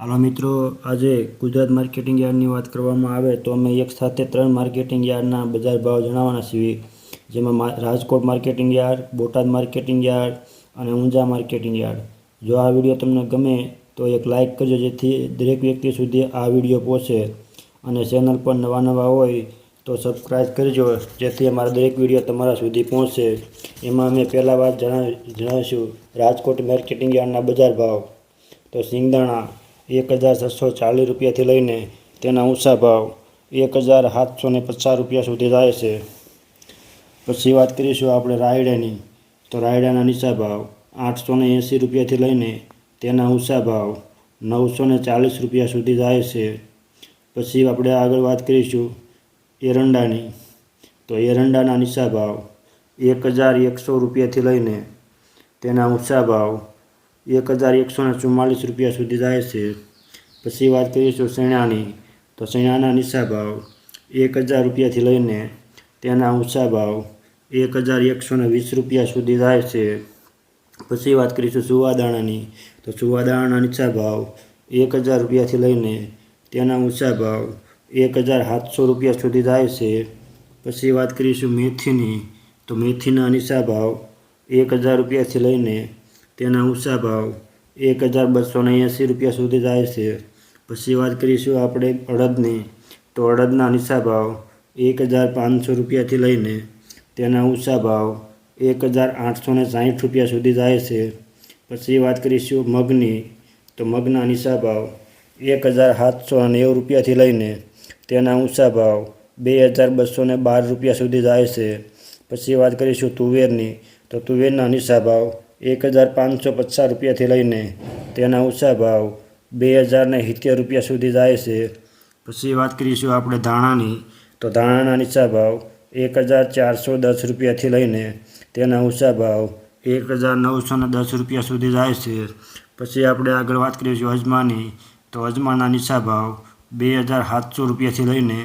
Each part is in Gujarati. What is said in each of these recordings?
હાલો મિત્રો, આજે ગુજરાત માર્કેટિંગ યાર્ડની વાત કરવામાં આવે તો અમે એક સાથે ત્રણ માર્કેટિંગ યાર્ડના બજાર ભાવ જણાવવાના છીએ. જેમાં Rajkot marketing yard, Botad marketing yard અને ઊંઝા માર્કેટિંગ યાર્ડ. જો આ વીડિયો તમને ગમે તો એક લાઇક કરજો, જેથી દરેક વ્યક્તિ સુધી આ વીડિયો પહોંચે. અને ચેનલ પર નવા નવા હોય તો સબસ્ક્રાઈબ કરજો, જેથી અમારા દરેક વીડિયો તમારા સુધી પહોંચે. એમાં અમે પહેલાં વાત જણાવીશું રાજકોટ માર્કેટિંગ યાર્ડના બજાર ભાવ. તો સિંગદાણા એક હજાર છસો ચાલીસ રૂપિયાથી લઈને તેના ઊંચા ભાવ એક હજાર સાતસો ને પચાસ રૂપિયા સુધી જાય છે. પછી વાત કરીશું આપણે રાયડાની. તો રાયડાના નીચા ભાવ આઠસો ને એંસી રૂપિયાથી લઈને તેના ઊંચા ભાવ નવસો ને ચાલીસ રૂપિયા સુધી જાય છે. પછી આપણે આગળ વાત કરીશું એરંડાની. તો એરંડાના નીચા ભાવ એક હજાર એકસો રૂપિયાથી લઈને તેના ઊંચા ભાવ એક હજાર એકસો ને ચુમ્માલીસ રૂપિયા સુધી જાય છે. પછી વાત કરીશું સેણાની તો શેણાના નીચા ભાવ એક હજાર રૂપિયાથી લઈને તેના ઊંચા ભાવ એક હજાર એકસો ને વીસ રૂપિયા સુધી જાય છે. પછી વાત કરીશું સુવાદાણાની, તો સુવાદાણાના નીચા ભાવ એક હજાર રૂપિયાથી લઈને તેના ઊંચા ભાવ એક હજાર સાતસો રૂપિયા સુધી જાય છે. પછી વાત કરીશું મેથીની, તો મેથીના નીચા ભાવ એક હજાર રૂપિયાથી લઈને તેના ઊંચા ભાવ એક હજાર બસો ને એંસી રૂપિયા સુધી જાય છે. પછી વાત કરીશું આપણે અડદની. તો અડદના નીચા ભાવ એક હજાર પાંચસો રૂપિયાથી લઈને તેના ઊંચા ભાવ એક હજાર આઠસો ને સાહીઠ રૂપિયા સુધી જાય છે. પછી વાત કરીશું મગની. તો મગના નીચા ભાવ એક હજાર સાતસો નેવું રૂપિયાથી લઈને તેના ઊંચા ભાવ બે હજાર બસો બાર રૂપિયા સુધી જાય છે. પછી વાત કરીશું તુવેરની. તો તુવેરના નીચા ભાવ એક હજાર પાંચસો પચાસ રૂપિયાથી લઈને તેના ઊંચા ભાવ બે હજારને સિત્તેર રૂપિયા સુધી જાય છે. પછી વાત કરીશું આપણે ધાણાની. તો ધાણાના નીચા ભાવ એક હજાર ચારસો દસ રૂપિયાથી લઈને તેના ઊંચા ભાવ એક હજાર નવસો દસ રૂપિયા સુધી જાય છે. પછી આપણે આગળ વાત કરીશું અજમાની. તો અજમાના નીચા ભાવ બે હજાર સાતસો રૂપિયાથી લઈને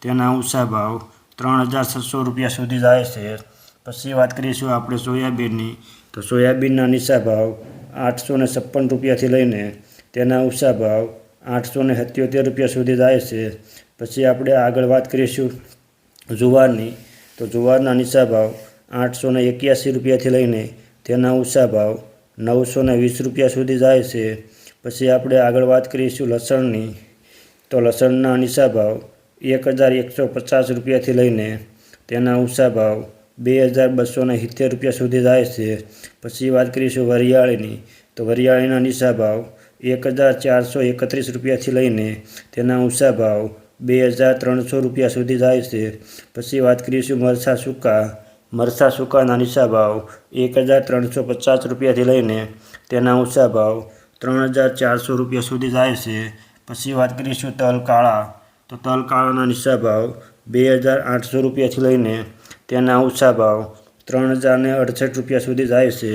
તેના ઊંચા ભાવ ત્રણ હજાર છસો રૂપિયા સુધી જાય છે. પછી વાત કરીશું આપણે સોયાબીનની. તો સોયાબીનના નીચા ભાવ આઠસો ને છપ્પન રૂપિયાથી લઈને તેના ઊંચા ભાવ આઠસો ને સત્યોતેર રૂપિયા સુધી જાય છે. પછી આપણે આગળ વાત કરીશું જુવારની. તો જુવારના નીચા ભાવ આઠસો ને એક્યાસી રૂપિયાથી લઈને તેના ઊંચા ભાવ નવસો ને વીસ રૂપિયા સુધી જાય છે. પછી આપણે આગળ વાત કરીશું લસણની. તો લસણના નીચા ભાવ એક હજાર એકસો પચાસ રૂપિયાથી લઈને તેના ઊંચા ભાવ બે હજાર બસો ને સિત્તેર રૂપિયા સુધી જાય છે. પછી વાત કરીશું વરિયાળીની, તો વરિયાળીના નીચા ભાવ એક હજાર ચારસો એકત્રીસ રૂપિયાથી લઈને તેના ઊંચા ભાવ બે હજાર ત્રણસો રૂપિયા સુધી જાય છે. પછી વાત કરીશું મરસા સૂકા, મરસા સૂકાના નીચા ભાવ એક હજાર ત્રણસો પચાસ રૂપિયાથી લઈને તેના ઊંચા ભાવ ત્રણ હજાર ચારસો રૂપિયા સુધી જાય છે. પછી વાત કરીશું તલ કાળા, તો તલ કાળાના નીચા ભાવ બે હજાર આઠસો રૂપિયાથી લઈને તેના ઊંચા ભાવ. ત્રણ હજાર ને અડસઠ રૂપિયા સુધી જાય છે.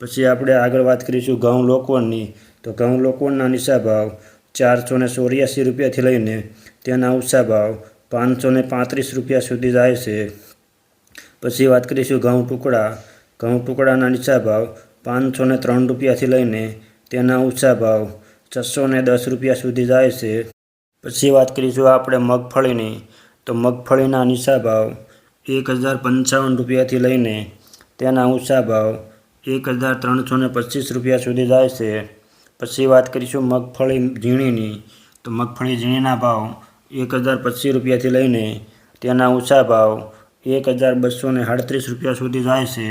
પછી આપણે આગળ વાત કરીશું ઘઉં લોકોની તો ઘઉં લોકોના નીચા ભાવ ચારસો ને ચોર્યાસી રૂપિયાથી લઈને તેના ઊંચા ભાવ પાંચસો ને પાંત્રીસ રૂપિયા સુધી જાય છે. પછી વાત કરીશું ઘઉં ટુકડા. ઘઉં ટુકડાના નીચા ભાવ પાંચસો ને ત્રણ રૂપિયાથી લઈને તેના ઊંચા ભાવ છસો ને દસ રૂપિયા સુધી જાય છે. પછી વાત કરીશું આપણે મગફળીની. તો મગફળીના નીચા ભાવ એક હજાર પંચાવન રૂપિયાથી લઈને તેના ઊંચા ભાવ એક હજાર ત્રણસો ને પચીસ રૂપિયા સુધી જાય છે. પછી વાત કરીશું મગફળી ઝીણીની. તો મગફળી ઝીણીના ભાવ એક હજાર પચીસ રૂપિયાથી લઈને તેના ઊંચા ભાવ એક હજાર બસો ને સાડત્રીસ રૂપિયા સુધી જાય છે.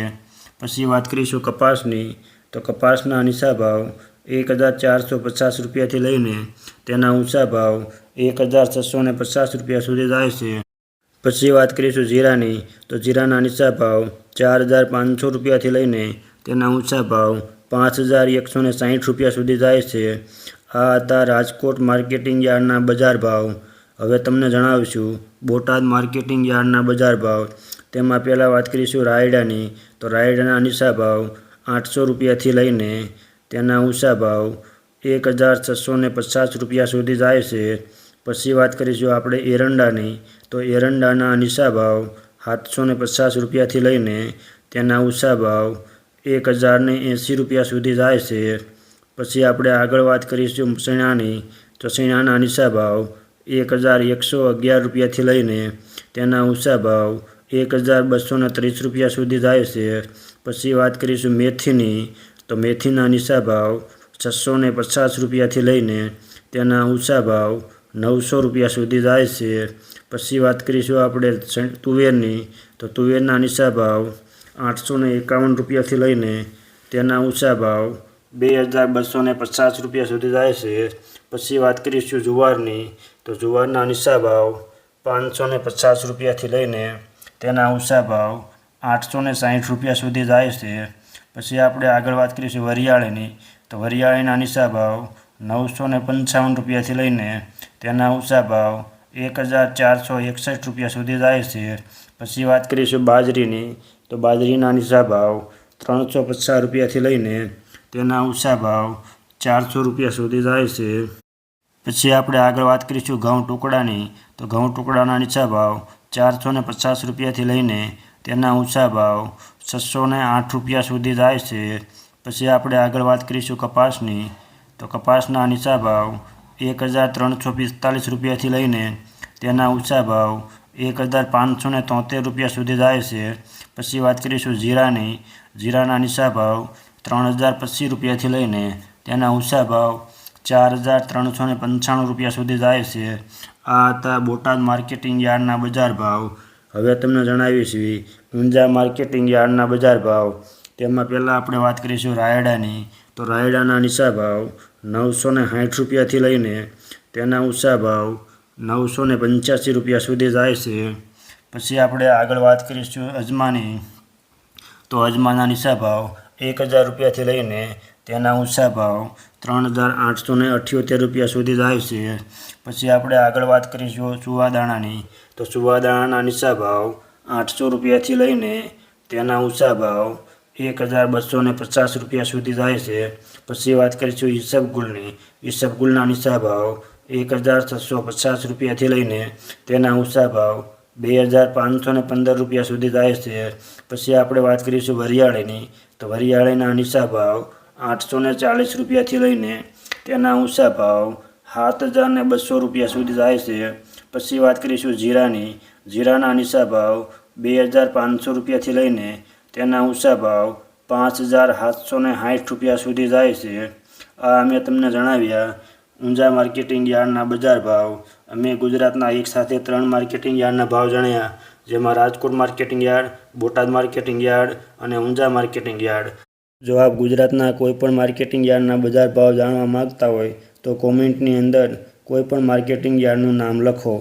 પછી વાત કરીશું કપાસની. તો કપાસના નીચા ભાવ એક હજાર ચારસો પચાસ રૂપિયાથી લઈને તેના ઊંચા ભાવ એક હજાર છસો પચાસ રૂપિયા સુધી જાય છે. પછી વાત કરીશું જીરાની. તો જીરાના નીચા ભાવ ચાર હજાર પાંચસો રૂપિયાથી લઈને તેના ઊંચા ભાવ પાંચ હજાર એકસો ને સાહીઠ રૂપિયા સુધી જાય છે. આ હતા રાજકોટ માર્કેટિંગ યાર્ડના બજાર ભાવ. હવે તમને જણાવીશું બોટાદ માર્કેટિંગ યાર્ડના બજાર ભાવ. તેમાં પહેલાં વાત કરીશું રાયડાની. તો રાયડાના નીચા ભાવ આઠસો રૂપિયાથી લઈને તેના ઊંચા ભાવ એક હજાર છસો પચાસ રૂપિયા સુધી જાય છે. પછી વાત કરીશું આપણે એરંડાની. તો એરંડાના નીચા ભાવ સાતસો ને પચાસ રૂપિયાથી લઈને તેના ઊંચા ભાવ એક હજારને એંસી રૂપિયા સુધી જાય છે. પછી આપણે આગળ વાત કરીશું શેણાની. તો શેણાના નીચા ભાવ એક હજાર એકસો અગિયાર રૂપિયાથી લઈને તેના ઊંચા ભાવ એક હજાર બસો ને ત્રીસ રૂપિયા સુધી જાય છે. પછી વાત કરીશું મેથીની. તો મેથીના નીચા ભાવ છસો પચાસ રૂપિયાથી લઈને તેના ઊંચા ભાવ નવસો રૂપિયા સુધી જાય છે. પછી વાત કરીશું આપણે તુવેરની. તો તુવેરના નીચા ભાવ આઠસો એકાવન રૂપિયાથી લઈને તેના ઊંચા ભાવ બે હજાર બસો પચાસ રૂપિયા સુધી જાય છે. પછી વાત કરીશું જુવારની. તો જુવારના નીચા ભાવ પાંચસો પચાસ રૂપિયાથી લઈને તેના ઊંચા ભાવ આઠસો સાહીઠ રૂપિયા સુધી જાય છે. પછી આપણે આગળ વાત કરીશું વરિયાળીની. તો વરિયાળીના નીચા ભાવ નવસો પંચાવન રૂપિયાથી લઈને તેના ઊંચા ભાવ એક હજાર ચારસો એકસઠ રૂપિયા સુધી જાય છે. પછી વાત કરીશું બાજરીની. તો બાજરીના નીચા ભાવ ત્રણસો પચાસ રૂપિયાથી લઈને તેના ઊંચા ભાવ ચારસો રૂપિયા સુધી જાય છે. પછી આપણે આગળ વાત કરીશું ઘઉં ટુકડાની. તો ઘઉં ટુકડાના નીચા ભાવ ચારસો ને પચાસ રૂપિયાથી લઈને તેના ઊંચા ભાવ છસો ને આઠ રૂપિયા સુધી જાય છે. પછી આપણે આગળ વાત કરીશું કપાસની. તો કપાસના નીચા ભાવ એક હજાર ત્રણસો પિસ્તાલીસ રૂપિયાથી લઈને તેના ઊંચા ભાવ એક હજાર પાંચસો ને તોતેર રૂપિયા સુધી જાય છે. પછી વાત કરીશું જીરાની. જીરાના નીચા ભાવ ત્રણ હજાર પચીસ રૂપિયાથી લઈને તેના ઊંચા ભાવ ચાર હજાર ત્રણસો ને પંચાણું રૂપિયા સુધી જાય છે. આ હતા બોટાદ માર્કેટિંગ યાર્ડના બજાર ભાવ. હવે તમને જણાવીશ ઊંઝા માર્કેટિંગ યાર્ડના બજાર ભાવ. તેમાં પહેલાં આપણે વાત કરીશું રાયડાની. તો રાયડાના નીચા ભાવ નવસો ને સાઠ રૂપિયાથી લઈને તેના ઊંચા ભાવ નવસો ને પંચ્યાસી રૂપિયા સુધી જાય છે. પછી આપણે આગળ વાત કરીશું અજમાની. તો અજમાના નીચા ભાવ એક હજાર રૂપિયાથી લઈને તેના ઊંચા ભાવ ત્રણ હજાર આઠસો ને અઠ્યોતેર રૂપિયા સુધી જાય છે. પછી આપણે આગળ વાત કરીશું સુવાદાણાની. તો સુવાદાણાના નીચા ભાવ આઠસો રૂપિયાથી લઈને તેના ઊંચા ભાવ એક હજાર બસો ને પચાસ રૂપિયા સુધી જાય છે. પછી વાત કરીશું ઈસબગુલની ઈસબગુલના નીચા ભાવ એક હજાર છસો પચાસ રૂપિયાથી લઈને તેના ઊંચા ભાવ બે હજાર પાંચસો ને પંદર રૂપિયા સુધી જાય છે. પછી આપણે વાત કરીશું વરિયાળીની. તો વરિયાળીના નીચા ભાવ આઠસો ને ચાલીસ રૂપિયાથી લઈને તેના ઊંચા ભાવ સાત હજાર ને બસો રૂપિયા સુધી જાય છે. પછી વાત કરીશું જીરાની. જીરાના નીચા ભાવ બે હજાર પાંચસો રૂપિયાથી લઈને તેના ઊંચા ભાવ પાંચ હજાર સાતસો ને સાઠ રૂપિયા સુધી જાય છે. આ અમે તમને જણાવ્યા. ઊંઝા માર્કેટિંગ યાર્ડના બજાર ભાવ. અમે ગુજરાતના એક સાથે ત્રણ માર્કેટિંગ યાર્ડના ભાવ જાણ્યા, જેમાં Rajkot marketing yard, Botad marketing yard અને ઊંઝા માર્કેટિંગ યાર્ડ. જો આપ ગુજરાતના કોઈપણ માર્કેટિંગ યાર્ડના બજાર ભાવ જાણવા માગતા હોય, તો કોમેન્ટની અંદર કોઈપણ માર્કેટિંગ યાર્ડનું નામ લખો.